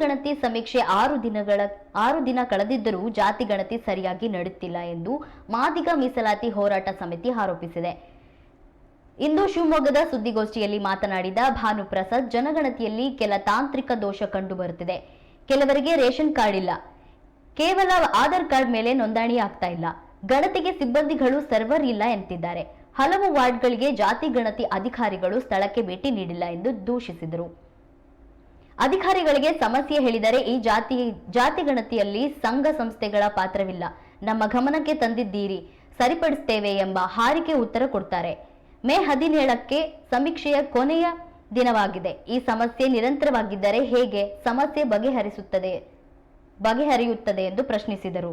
ಗಣತಿ ಸಮೀಕ್ಷೆ ಆರು ದಿನಗಳ, ಆರು ದಿನ ಕಳೆದಿದ್ದರೂ ಜಾತಿ ಗಣತಿ ಸರಿಯಾಗಿ ನಡೆಯುತ್ತಿಲ್ಲ ಎಂದು ಮಾದಿಗ ಮೀಸಲಾತಿ ಹೋರಾಟ ಸಮಿತಿ ಆರೋಪಿಸಿದೆ. ಇಂದು ಶಿವಮೊಗ್ಗದ ಸುದ್ದಿಗೋಷ್ಠಿಯಲ್ಲಿ ಮಾತನಾಡಿದ ಭಾನುಪ್ರಸಾದ್ ಜನಗಣತಿಯಲ್ಲಿ ಕೆಲ ತಾಂತ್ರಿಕ ದೋಷ ಕಂಡುಬರುತ್ತಿದೆ. ಕೆಲವರಿಗೆ ರೇಷನ್ ಕಾರ್ಡ್ ಇಲ್ಲ. ಕೇವಲ ಆಧಾರ್ ಕಾರ್ಡ್ ಮೇಲೆ ನೋಂದಣಿ ಆಗ್ತಾ ಇಲ್ಲ. ಗಣತಿಗೆ ಸಿಬ್ಬಂದಿಗಳು ಸರ್ವರ್ ಇಲ್ಲ ಎಂತಿದ್ದಾರೆ. ಹಲವು ವಾರ್ಡ್ಗಳಿಗೆ ಜಾತಿ ಗಣತಿ ಅಧಿಕಾರಿಗಳು ಸ್ಥಳಕ್ಕೆ ಭೇಟಿ ನೀಡಿಲ್ಲ ಎಂದು ದೂಷಿಸಿದರು. ಅಧಿಕಾರಿಗಳಿಗೆ ಸಮಸ್ಯೆ ಹೇಳಿದರೆ ಈ ಜಾತಿ ಜಾತಿ ಗಣತಿಯಲ್ಲಿ ಸಂಘ ಸಂಸ್ಥೆಗಳ ಪಾತ್ರವಿಲ್ಲ. ನಮ್ಮ ಗಮನಕ್ಕೆ ತಂದಿದ್ದೀರಿ, ಸರಿಪಡಿಸ್ತೇವೆ ಎಂಬ ಹಾರಿಕೆ ಉತ್ತರ ಕೊಡ್ತಾರೆ. ಮೇ ಹದಿನೇಳಕ್ಕೆ ಸಮೀಕ್ಷೆಯ ಕೊನೆಯ ದಿನವಾಗಿದೆ. ಈ ಸಮಸ್ಯೆ ನಿರಂತರವಾಗಿದ್ದರೆ ಹೇಗೆ ಸಮಸ್ಯೆ ಬಗೆಹರಿಸುತ್ತದೆ, ಬಗೆಹರಿಯುತ್ತದೆ ಎಂದು ಪ್ರಶ್ನಿಸಿದರು.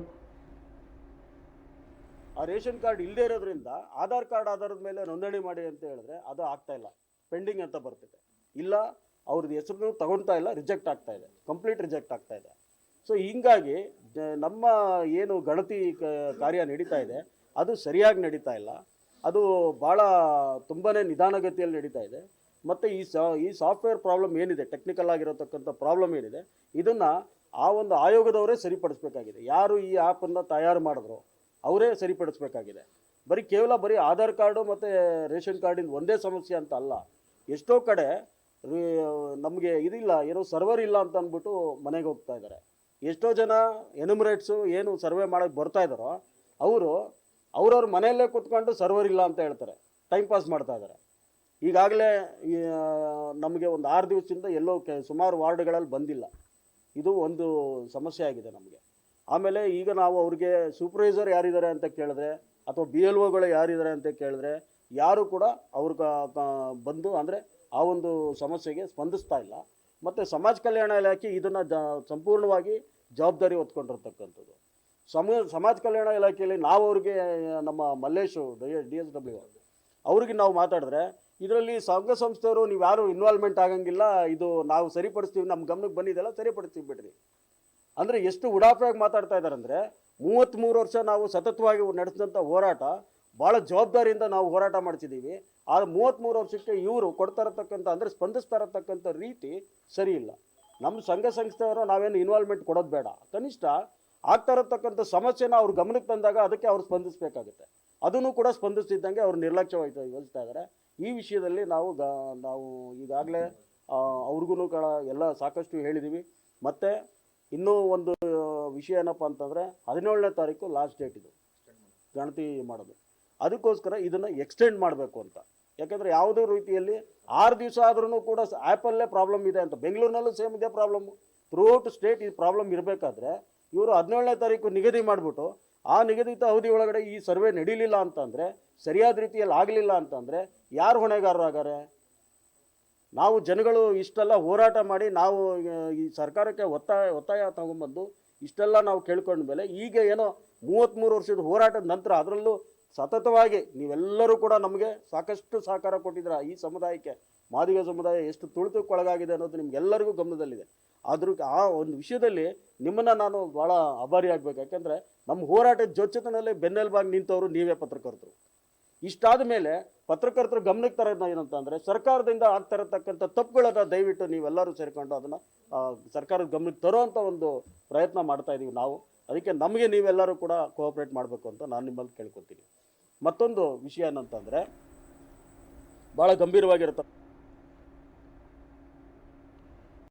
ಆ ರೇಷನ್ ಕಾರ್ಡ್ ಇಲ್ಲದೆ ಇರೋದ್ರಿಂದ ಆಧಾರ್ ಕಾರ್ಡ್ ಆಧಾರದ ಮೇಲೆ ನೋಂದಣಿ ಮಾಡಿ ಅಂತ ಹೇಳಿದ್ರೆ ಅದು ಆಗ್ತಾ ಇಲ್ಲ. ಪೆಂಡಿಂಗ್ ಅಂತ ಬರ್ತಿದೆ. ಇಲ್ಲ ಅವ್ರದ್ದು ಹೆಸರು ತಗೊಳ್ತಾ ಇಲ್ಲ ರಿಜೆಕ್ಟ್ ಆಗ್ತಾ ಇದೆ ಕಂಪ್ಲೀಟ್ ರಿಜೆಕ್ಟ್ ಆಗ್ತಾ ಇದೆ. ಸೊ ಹೀಗಾಗಿ ನಮ್ಮ ಏನು ಗಣತಿ ಕಾರ್ಯ ನಡೀತಾ ಇದೆ, ಅದು ಸರಿಯಾಗಿ ನಡೀತಾ ಇಲ್ಲ. ಅದು ಭಾಳ ತುಂಬಾ ನಿಧಾನಗತಿಯಲ್ಲಿ ನಡೀತಾ ಇದೆ. ಮತ್ತು ಈ ಸಾ, ಈ ಸಾಫ್ಟ್ವೇರ್ ಪ್ರಾಬ್ಲಮ್ ಏನಿದೆ ಟೆಕ್ನಿಕಲ್ ಆಗಿರತಕ್ಕಂಥ ಪ್ರಾಬ್ಲಮ್ ಏನಿದೆ, ಇದನ್ನು ಆ ಒಂದು ಆಯೋಗದವರೇ ಸರಿಪಡಿಸಬೇಕಾಗಿದೆ. ಯಾರು ಈ ಆ್ಯಪನ್ನು ತಯಾರು ಮಾಡಿದ್ರು, ಅವರೇ ಸರಿಪಡಿಸಬೇಕಾಗಿದೆ. ಬರೀ ಕೇವಲ ಬರೀ ಆಧಾರ್ ಕಾರ್ಡು ಮತ್ತು ರೇಷನ್ ಕಾರ್ಡಿಂದು ಒಂದೇ ಸಮಸ್ಯೆ ಅಂತ ಅಲ್ಲ. ಎಷ್ಟೋ ಕಡೆ ನಮಗೆ ಇದಿಲ್ಲ, ಏನೋ ಸರ್ವರ್ ಇಲ್ಲ ಅಂತ ಅಂದ್ಬಿಟ್ಟು ಮನೆಗೆ ಹೋಗ್ತಾ ಇದ್ದಾರೆ ಎಷ್ಟೋ ಜನ ಎನುಮರೇಟ್ಸು ಏನು ಸರ್ವೆ ಮಾಡೋಕ್ಕೆ ಬರ್ತಾ ಇದ್ದಾರೋ ಅವರು ಅವ್ರವ್ರ ಮನೆಯಲ್ಲೇ ಕೂತ್ಕೊಂಡು ಸರ್ವರ್ ಇಲ್ಲ ಅಂತ ಹೇಳ್ತಾರೆ. ಟೈಮ್ ಪಾಸ್ ಮಾಡ್ತಾ ಇದ್ದಾರೆ ಈಗಾಗಲೇ ನಮಗೆ ಒಂದು ಆರು ದಿವಸದಿಂದ ಎಲ್ಲೋ ಕೆ, ಸುಮಾರು ವಾರ್ಡ್ಗಳಲ್ಲಿ ಬಂದಿಲ್ಲ. ಇದು ಒಂದು ಸಮಸ್ಯೆ ಆಗಿದೆ ನಮಗೆ. ಆಮೇಲೆ ಈಗ ನಾವು ಅವ್ರಿಗೆ ಸೂಪರ್ವೈಸರ್ ಯಾರಿದ್ದಾರೆ ಅಂತ ಕೇಳಿದ್ರೆ, ಅಥವಾ ಬಿ ಎಲ್ ಒಗಳು ಯಾರಿದ್ದಾರೆ ಅಂತ ಕೇಳಿದ್ರೆ, ಯಾರು ಕೂಡ ಅವ್ರ ಕ- ಕ- ಬಂದು ಅಂದರೆ ಆ ಒಂದು ಸಮಸ್ಯೆಗೆ ಸ್ಪಂದಿಸ್ತಾ ಇಲ್ಲ. ಮತ್ತು ಸಮಾಜ ಕಲ್ಯಾಣ ಇಲಾಖೆ ಇದನ್ನು ಜ, ಸಂಪೂರ್ಣವಾಗಿ ಜವಾಬ್ದಾರಿ ಹೊತ್ಕೊಂಡಿರ್ತಕ್ಕಂಥದ್ದು. ಸಮ, ಸಮಾಜ ಕಲ್ಯಾಣ ಇಲಾಖೆಯಲ್ಲಿ ನಾವು ಅವ್ರಿಗೆ, ನಮ್ಮ ಮಲ್ಲೇಶು ಡಿ ಎಸ್ ಡಬ್ಲ್ಯೂ ಅವ್ರಿಗೆ ನಾವು ಮಾತಾಡಿದ್ರೆ ಇದರಲ್ಲಿ ಸಂಘ ಸಂಸ್ಥೆಯವರು ನೀವು ಯಾರು ಇನ್ವಾಲ್ವ್ಮೆಂಟ್ ಆಗಂಗಿಲ್ಲ, ಇದು ನಾವು ಸರಿಪಡಿಸ್ತೀವಿ ನಮ್ಮ ಗಮನಕ್ಕೆ ಬಂದಿದೆಲ್ಲ ಸರಿಪಡಿಸ್ತೀವಿ ಬಿಡ್ರಿ. ಅಂದರೆ ಎಷ್ಟು ಉಡಾಫೆಯಾಗಿ ಮಾತಾಡ್ತಾ ಇದ್ದಾರೆ ಅಂದರೆ ಮೂವತ್ತ್ಮೂರು ವರ್ಷ ನಾವು ಸತತವಾಗಿ ನಡೆಸಿದಂಥ ಹೋರಾಟ ಭಾಳ ಜವಾಬ್ದಾರಿಯಿಂದ ನಾವು ಹೋರಾಟ ಮಾಡ್ತಿದ್ದೀವಿ. ಆ ಮೂವತ್ತ್ಮೂರು ವರ್ಷಕ್ಕೆ ಇವರು ಕೊಡ್ತಾ ಇರತಕ್ಕಂಥ ಅಂದರೆ ಸ್ಪಂದಿಸ್ತಾ ಇರತಕ್ಕಂಥ ರೀತಿ ಸರಿ ಇಲ್ಲ. ನಮ್ಮ ಸಂಘ ಸಂಸ್ಥೆಯವರು ನಾವೇನು ಇನ್ವಾಲ್ವ್ಮೆಂಟ್ ಕೊಡೋದು ಬೇಡ. ಕನಿಷ್ಠ ಆಗ್ತಾ ಇರತಕ್ಕಂಥ ಸಮಸ್ಯೆನ ಅವ್ರ ಗಮನಕ್ಕೆ ತಂದಾಗ ಅದಕ್ಕೆ ಅವ್ರು ಸ್ಪಂದಿಸಬೇಕಾಗುತ್ತೆ. ಅದನ್ನು ಕೂಡ ಸ್ಪಂದಿಸ್ತಿದ್ದಂಗೆ ಅವ್ರು ನಿರ್ಲಕ್ಷ್ಯ ವಹಿಸ್ತಾ ವಹಿಸ್ತಾ ಇದ್ದಾರೆ. ಈ ವಿಷಯದಲ್ಲಿ ನಾವು ಗ, ನಾವು ಈಗಾಗಲೇ ಅವ್ರಿಗೂ ಕಳ, ಎಲ್ಲ ಸಾಕಷ್ಟು ಹೇಳಿದ್ದೀವಿ ಮತ್ತು ಇನ್ನೂ ಒಂದು ವಿಷಯ ಏನಪ್ಪ ಅಂತಂದರೆ ಹದಿನೇಳನೇ ತಾರೀಕು ಲಾಸ್ಟ್ ಡೇಟ್ ಇದು. ಗಣತಿ ಮಾಡೋದು. ಅದಕ್ಕೋಸ್ಕರ ಇದನ್ನು ಎಕ್ಸ್ಟೆಂಡ್ ಮಾಡಬೇಕು ಅಂತ. ಯಾಕಂದರೆ ಯಾವುದೇ ರೀತಿಯಲ್ಲಿ ಆರು ದಿವಸ ಆದ್ರೂ ಕೂಡ ಆ್ಯಪಲ್ಲೇ ಪ್ರಾಬ್ಲಮ್ ಇದೆ ಅಂತ. ಬೆಂಗಳೂರಿನಲ್ಲೂ ಸೇಮ್ ಇದೆ ಪ್ರಾಬ್ಲಮ್ ಥ್ರೂಔಟ್ ಸ್ಟೇಟ್ ಈ ಪ್ರಾಬ್ಲಮ್ ಇರಬೇಕಾದ್ರೆ ಇವರು ಹದಿನೇಳನೇ ತಾರೀಕು ನಿಗದಿ ಮಾಡಿಬಿಟ್ಟು ಆ ನಿಗದಿತ ಅವಧಿ ಒಳಗಡೆ ಈ ಸರ್ವೆ ನಡೀಲಿಲ್ಲ ಅಂತಂದರೆ, ಸರಿಯಾದ ರೀತಿಯಲ್ಲಿ ಆಗಲಿಲ್ಲ ಅಂತಂದರೆ ಯಾರು ಹೊಣೆಗಾರರಾಗಾರೆ ನಾವು ಜನಗಳು ಇಷ್ಟೆಲ್ಲ ಹೋರಾಟ ಮಾಡಿ ನಾವು ಈ ಸರ್ಕಾರಕ್ಕೆ ಒತ್ತಾಯ ಒತ್ತಾಯ ತಗೊಂಬಂದು ಇಷ್ಟೆಲ್ಲ ನಾವು ಕೇಳ್ಕೊಂಡ ಮೇಲೆ ಈಗ ಏನೋ ಮೂವತ್ತ್ಮೂರು ವರ್ಷದ ಹೋರಾಟದ ನಂತರ ಅದರಲ್ಲೂ ಸತತವಾಗಿ ನೀವೆಲ್ಲರೂ ಕೂಡ ನಮಗೆ ಸಾಕಷ್ಟು ಸಹಕಾರ ಕೊಟ್ಟಿದ್ದೀರ ಈ ಸಮುದಾಯಕ್ಕೆ, ಮಾದಿಗ ಸಮುದಾಯ ಎಷ್ಟು ತುಳಿತಕ್ಕೊಳಗಾಗಿದೆ ಅನ್ನೋದು ನಿಮ್ಗೆಲ್ಲರಿಗೂ ಗಮನದಲ್ಲಿದೆ. ಆದರೂ ಆ ಒಂದು ವಿಷಯದಲ್ಲಿ ನಿಮ್ಮನ್ನು ನಾನು ಭಾಳ ಆಭಾರಿ ಆಗಬೇಕು. ಯಾಕೆಂದರೆ ನಮ್ಮ ಹೋರಾಟದ ಜೊತೆನಲ್ಲಿ ಬೆನ್ನೆಲುಬಾಗಿ ನಿಂತವರು ನೀವೇ ಪತ್ರಕರ್ತರು. ಇಷ್ಟಾದ ಮೇಲೆ ಪತ್ರಕರ್ತರು ಗಮನಕ್ಕೆ ತರೋದನ್ನ ಏನಂತ ಅಂದರೆ ಸರ್ಕಾರದಿಂದ ಆಗ್ತಾ ಇರತಕ್ಕಂಥ ತಪ್ಪುಗಳನ್ನು ದಯವಿಟ್ಟು ನೀವೆಲ್ಲರೂ ಸೇರಿಕೊಂಡು ಅದನ್ನು ಸರ್ಕಾರದ ಗಮನಕ್ಕೆ ತರುವಂಥ ಒಂದು ಪ್ರಯತ್ನ ಮಾಡ್ತಾ ಇದ್ದೀವಿ ನಾವು. ಅದಕ್ಕೆ ನಮಗೆ ನೀವೆಲ್ಲರೂ ಕೂಡ ಕೋಆಪ್ರೇಟ್ ಮಾಡಬೇಕು ಅಂತ ನಾನು ನಿಮ್ಮಲ್ಲಿ ಕೇಳ್ಕೊತೀನಿ. ಮತ್ತೊಂದು ವಿಷಯ ಏನಂತಂದರೆ ಭಾಳ ಗಂಭೀರವಾಗಿರುತ್ತೆ